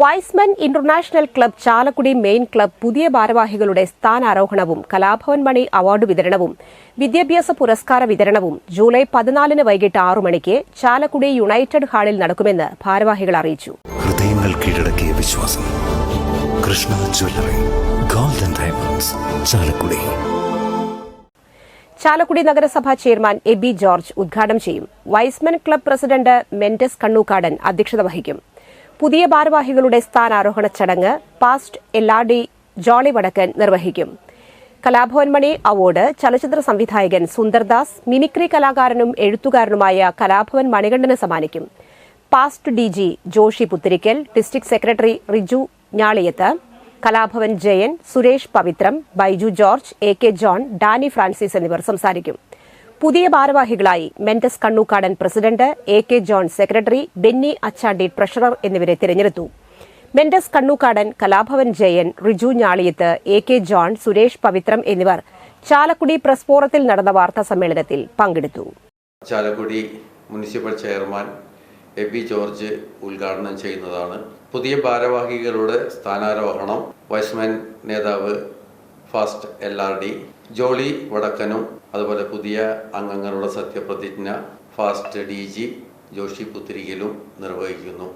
Y's Men international club Chalakudy main club പുതിയ ഭാരവാഹികളുടെ സ്ഥാനാരോഹണവും Kalabhavan Mani award വിതരണവും വിദ്യാഭ്യാസ പുരസ്കാര വിതരണവും ജൂലൈ പതിനാലിന് വൈകിട്ട് ആറു മണിക്ക് ചാലക്കുടി യുണൈറ്റഡ് ഹാളിൽ നടക്കുമെന്ന് ഭാരവാഹികൾ അറിയിച്ചു. ഹൃദയങ്ങൾ കീഴടക്കിയ വിശ്വാസം. Krishna jewellery golden diamonds Chalakudy. Chalakudy നഗരസഭാ ചെയർമാൻ എ ബി ജോർജ് ഉദ്ഘാടനം ചെയ്യും. Y's Men club president Mentes Kannookadan അധ്യക്ഷത വഹിക്കും. പുതിയ ഭാരവാഹികളുടെ സ്ഥാനാരോഹണ ചടങ്ങ് പാസ്റ്റ് എല്ലാഡി ജോളി വടക്കൻ നിർവഹിക്കും. കലാഭവൻ മണി അവാർഡ് ചലച്ചിത്ര സംവിധായകൻ സുന്ദർദാസ് മിമിക്രി കലാകാരനും എഴുത്തുകാരനുമായ കലാഭവൻ മണികണ്ഠന് സമ്മാനിക്കും. Past D G Joshi Puthirickal district secretary Riju Njaliyath Kalabhavan Jayan Suresh Pavithram Baiju George A K John Danny Francis എന്നിവർ സംസാരിക്കും. പുതിയ ഭാരവാഹികളായി Mentes Kannookadan president A K John secretary Benny Achandi treasurer എന്നിവരെ തിരഞ്ഞെടുത്തു. Mentes Kannookadan Kalabhavan Jayan Riju Njaliyath A K John Suresh Pavithram എന്നിവർ Chalakudy press ഫോറത്തിൽ നടന്ന വാർത്താ സമ്മേളനത്തിൽ പങ്കെടുത്തു. Chalakudy municipal chairman A P George ഉദ്ഘാടനം ചെയ്യുന്നതാണ്. പുതിയ ഭാരവാഹികളുടെ സ്ഥാനാരോഹണം വൈസ്മാൻ നേതാവ് past L R D Jolly വടക്കനും അതുപോലെ പുതിയ അംഗങ്ങളുടെ സത്യപ്രതിജ്ഞ ഫാസ്റ്റ് ഡി ജി ജോഷി പുത്തിരികലും നിർവഹിക്കുന്നു.